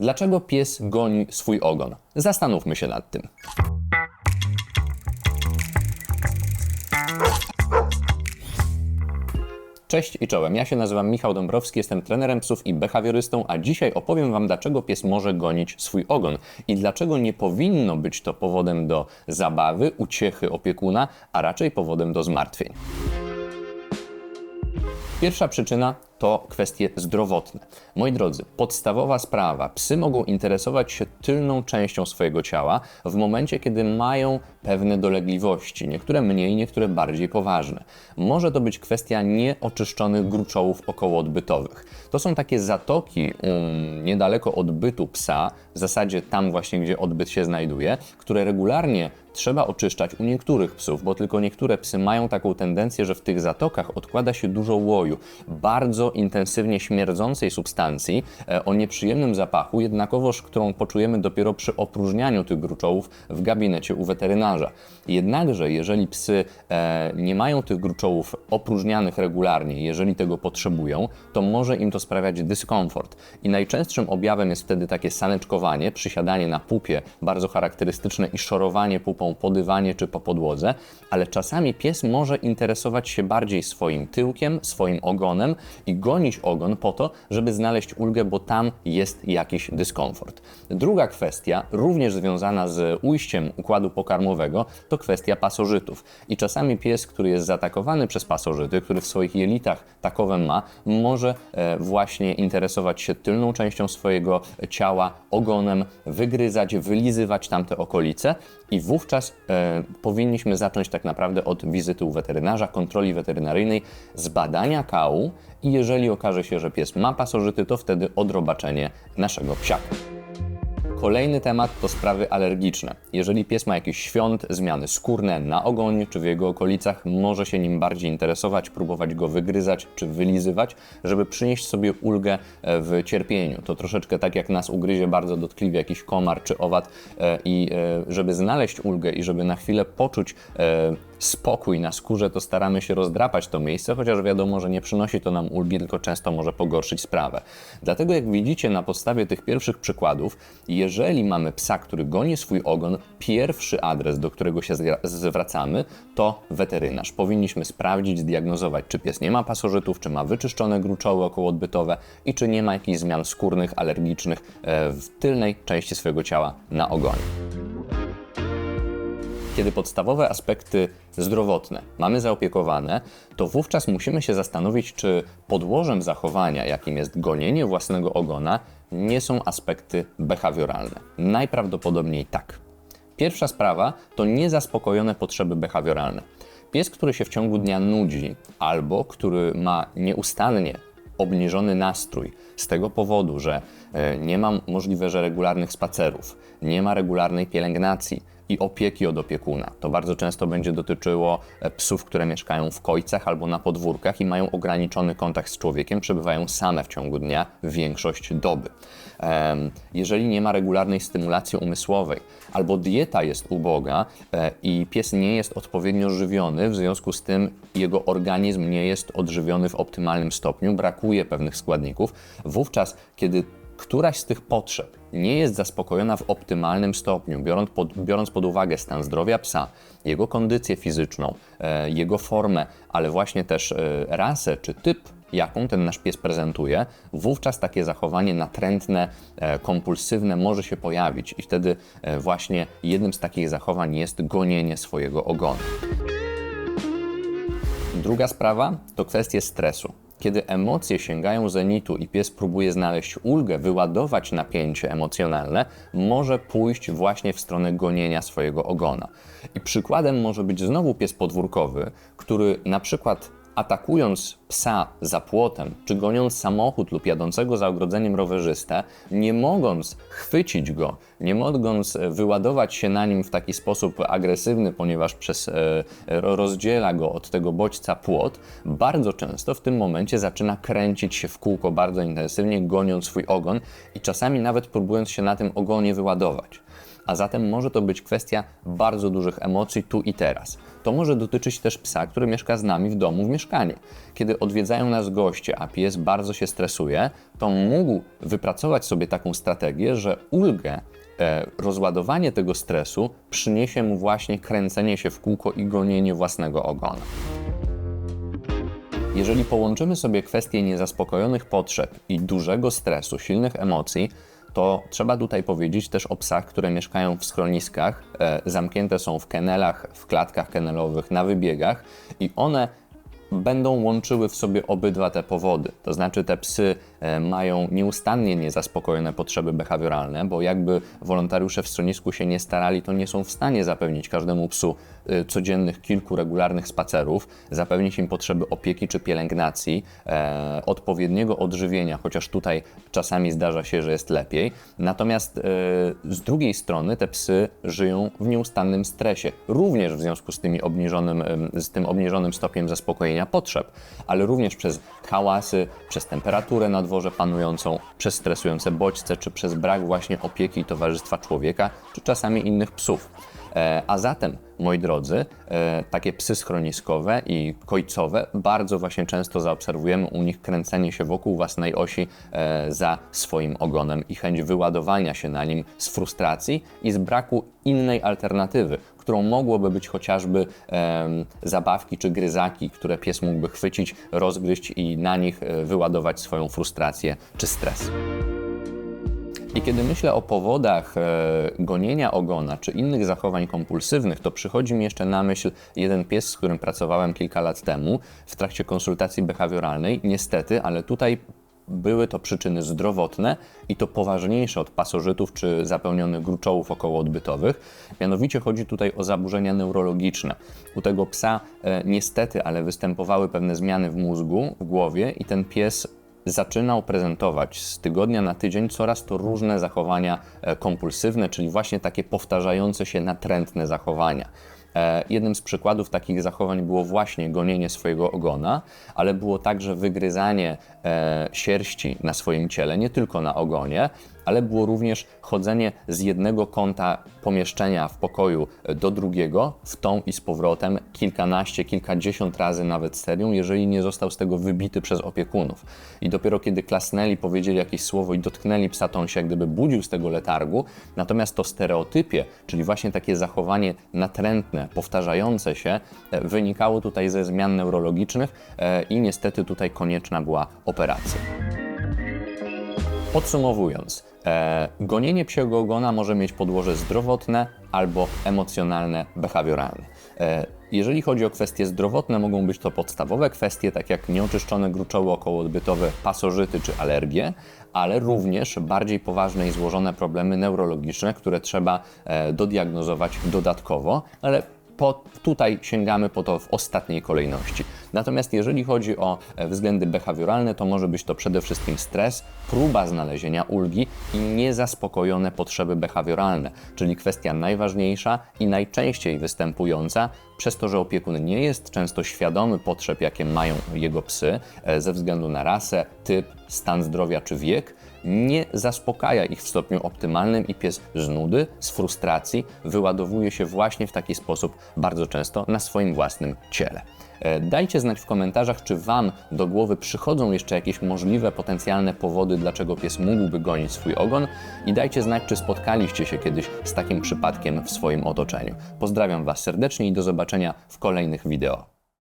Dlaczego pies goni swój ogon? Zastanówmy się nad tym. Cześć i czołem. Ja się nazywam Michał Dąbrowski, jestem trenerem psów i behawiorystą, a dzisiaj opowiem Wam, dlaczego pies może gonić swój ogon i dlaczego nie powinno być to powodem do zabawy, uciechy opiekuna, a raczej powodem do zmartwień. Pierwsza przyczyna to kwestie zdrowotne. Moi drodzy, podstawowa sprawa. Psy mogą interesować się tylną częścią swojego ciała w momencie, kiedy mają pewne dolegliwości, niektóre mniej, niektóre bardziej poważne. Może to być kwestia nieoczyszczonych gruczołów okołoodbytowych. To są takie zatoki um, niedaleko odbytu psa, w zasadzie tam właśnie, gdzie odbyt się znajduje, które regularnie trzeba oczyszczać u niektórych psów, bo tylko niektóre psy mają taką tendencję, że w tych zatokach odkłada się dużo łoju. Bardzo intensywnie śmierdzącej substancji e, o nieprzyjemnym zapachu, jednakowoż którą poczujemy dopiero przy opróżnianiu tych gruczołów w gabinecie u weterynarza. Jednakże, jeżeli psy e, nie mają tych gruczołów opróżnianych regularnie, jeżeli tego potrzebują, to może im to sprawiać dyskomfort. I najczęstszym objawem jest wtedy takie saneczkowanie, przysiadanie na pupie, bardzo charakterystyczne i szorowanie pupą po dywanie czy po podłodze, ale czasami pies może interesować się bardziej swoim tyłkiem, swoim ogonem i gonić ogon po to, żeby znaleźć ulgę, bo tam jest jakiś dyskomfort. Druga kwestia, również związana z ujściem układu pokarmowego, to kwestia pasożytów. I czasami pies, który jest zaatakowany przez pasożyty, który w swoich jelitach takowe ma, może e, właśnie interesować się tylną częścią swojego ciała, ogonem, wygryzać, wylizywać tamte okolice i wówczas e, powinniśmy zacząć tak naprawdę od wizyty u weterynarza, kontroli weterynaryjnej, zbadania kału i jeżeli okaże się, że pies ma pasożyty, to wtedy odrobaczenie naszego psiaka. Kolejny temat to sprawy alergiczne. Jeżeli pies ma jakiś świąt, zmiany skórne na ogonie czy w jego okolicach, może się nim bardziej interesować, próbować go wygryzać czy wylizywać, żeby przynieść sobie ulgę e, w cierpieniu. To troszeczkę tak jak nas ugryzie bardzo dotkliwie jakiś komar czy owad e, i e, żeby znaleźć ulgę i żeby na chwilę poczuć spokój na skórze, to staramy się rozdrapać to miejsce, chociaż wiadomo, że nie przynosi to nam ulgi, tylko często może pogorszyć sprawę. Dlatego jak widzicie na podstawie tych pierwszych przykładów, jeżeli mamy psa, który goni swój ogon, pierwszy adres, do którego się zwracamy, to weterynarz. Powinniśmy sprawdzić, zdiagnozować, czy pies nie ma pasożytów, czy ma wyczyszczone gruczoły okołoodbytowe i czy nie ma jakichś zmian skórnych, alergicznych e, w tylnej części swojego ciała na ogonie kiedy podstawowe aspekty zdrowotne mamy zaopiekowane, to wówczas musimy się zastanowić, czy podłożem zachowania, jakim jest gonienie własnego ogona, nie są aspekty behawioralne. Najprawdopodobniej tak. Pierwsza sprawa to niezaspokojone potrzeby behawioralne. Pies, który się w ciągu dnia nudzi, albo który ma nieustannie obniżony nastrój z tego powodu, że e, nie ma możliwe, że regularnych spacerów, nie ma regularnej pielęgnacji, i opieki od opiekuna. To bardzo często będzie dotyczyło e, psów, które mieszkają w kojcach albo na podwórkach i mają ograniczony kontakt z człowiekiem, przebywają same w ciągu dnia większość doby. Jeżeli nie ma regularnej stymulacji umysłowej, albo dieta jest uboga e, i pies nie jest odpowiednio żywiony, w związku z tym jego organizm nie jest odżywiony w optymalnym stopniu, brakuje pewnych składników, wówczas kiedy któraś z tych potrzeb nie jest zaspokojona w optymalnym stopniu, biorąc pod, biorąc pod uwagę stan zdrowia psa, jego kondycję fizyczną, e, jego formę, ale właśnie też e, rasę czy typ jaką ten nasz pies prezentuje, wówczas takie zachowanie natrętne, e, kompulsywne może się pojawić i wtedy e, właśnie jednym z takich zachowań jest gonienie swojego ogonu. Druga sprawa to kwestie stresu. Kiedy emocje sięgają zenitu i pies próbuje znaleźć ulgę, wyładować napięcie emocjonalne, może pójść właśnie w stronę gonienia swojego ogona. I przykładem może być znowu pies podwórkowy, który na przykład atakując psa za płotem, czy goniąc samochód lub jadącego za ogrodzeniem rowerzystę, nie mogąc chwycić go, nie mogąc wyładować się na nim w taki sposób agresywny, ponieważ przez, e, rozdziela go od tego bodźca płot, bardzo często w tym momencie zaczyna kręcić się w kółko bardzo intensywnie, goniąc swój ogon i czasami nawet próbując się na tym ogonie wyładować. A zatem może to być kwestia bardzo dużych emocji tu i teraz. To może dotyczyć też psa, który mieszka z nami w domu w mieszkaniu. Kiedy odwiedzają nas goście, a pies bardzo się stresuje, to mógł wypracować sobie taką strategię, że ulgę e, rozładowanie tego stresu przyniesie mu właśnie kręcenie się w kółko i gonienie własnego ogona. Jeżeli połączymy sobie kwestie niezaspokojonych potrzeb i dużego stresu, silnych emocji, to trzeba tutaj powiedzieć też o psach, które mieszkają w schroniskach, e, zamknięte są w kenelach, w klatkach kenelowych, na wybiegach i one będą łączyły w sobie obydwa te powody. To znaczy, te psy e, mają nieustannie niezaspokojone potrzeby behawioralne, bo jakby wolontariusze w schronisku się nie starali, to nie są w stanie zapewnić każdemu psu e, codziennych kilku regularnych spacerów, zapewnić im potrzeby opieki czy pielęgnacji, e, odpowiedniego odżywienia, chociaż tutaj czasami zdarza się, że jest lepiej. Natomiast z drugiej strony te psy żyją w nieustannym stresie, również w związku z, tymi obniżonym, z tym obniżonym stopniem zaspokojenia potrzeb, ale również przez hałasy, przez temperaturę na dworze panującą, przez stresujące bodźce, czy przez brak właśnie opieki i towarzystwa człowieka, czy czasami innych psów. E, A zatem, moi drodzy, e, takie psy schroniskowe i kojcowe bardzo właśnie często zaobserwujemy u nich kręcenie się wokół własnej osi e, za swoim ogonem i chęć wyładowania się na nim z frustracji i z braku innej alternatywy, którą mogłoby być chociażby em, zabawki czy gryzaki, które pies mógłby chwycić, rozgryźć i na nich e, wyładować swoją frustrację czy stres. I kiedy myślę o powodach e, gonienia ogona czy innych zachowań kompulsywnych, to przychodzi mi jeszcze na myśl jeden pies, z którym pracowałem kilka lat temu w trakcie konsultacji behawioralnej. Niestety, ale tutaj były to przyczyny zdrowotne i to poważniejsze od pasożytów czy zapełnionych gruczołów okołoodbytowych. Mianowicie chodzi tutaj o zaburzenia neurologiczne. U tego psa e, niestety, ale występowały pewne zmiany w mózgu, w głowie i ten pies zaczynał prezentować z tygodnia na tydzień coraz to różne zachowania e, kompulsywne, czyli właśnie takie powtarzające się natrętne zachowania. E, Jednym z przykładów takich zachowań było właśnie gonienie swojego ogona, ale było także wygryzanie e, sierści na swoim ciele, nie tylko na ogonie, ale było również chodzenie z jednego kąta pomieszczenia w pokoju do drugiego, w tą i z powrotem, kilkanaście, kilkadziesiąt razy nawet serią, jeżeli nie został z tego wybity przez opiekunów. I dopiero kiedy klasnęli, powiedzieli jakieś słowo i dotknęli psa, to on się jak gdyby budził z tego letargu. Natomiast to stereotypie, czyli właśnie takie zachowanie natrętne, powtarzające się, e, wynikało tutaj ze zmian neurologicznych e, i niestety tutaj konieczna była operacja. Podsumowując, gonienie psiego ogona może mieć podłoże zdrowotne albo emocjonalne, behawioralne. E, jeżeli chodzi o kwestie zdrowotne, mogą być to podstawowe kwestie, tak jak nieoczyszczone gruczoły okołoodbytowe, pasożyty czy alergie, ale również bardziej poważne i złożone problemy neurologiczne, które trzeba e, dodiagnozować dodatkowo, ale po, tutaj sięgamy po to w ostatniej kolejności. Natomiast jeżeli chodzi o e, względy behawioralne, to może być to przede wszystkim stres, próba znalezienia ulgi i niezaspokojone potrzeby behawioralne, czyli kwestia najważniejsza i najczęściej występująca przez to, że opiekun nie jest często świadomy potrzeb, jakie mają jego psy, e, ze względu na rasę, typ, stan zdrowia czy wiek, nie zaspokaja ich w stopniu optymalnym i pies z nudy, z frustracji wyładowuje się właśnie w taki sposób bardzo często na swoim własnym ciele. E, Dajcie znać w komentarzach, czy Wam do głowy przychodzą jeszcze jakieś możliwe, potencjalne powody, dlaczego pies mógłby gonić swój ogon i dajcie znać, czy spotkaliście się kiedyś z takim przypadkiem w swoim otoczeniu. Pozdrawiam Was serdecznie i do zobaczenia w kolejnych wideo.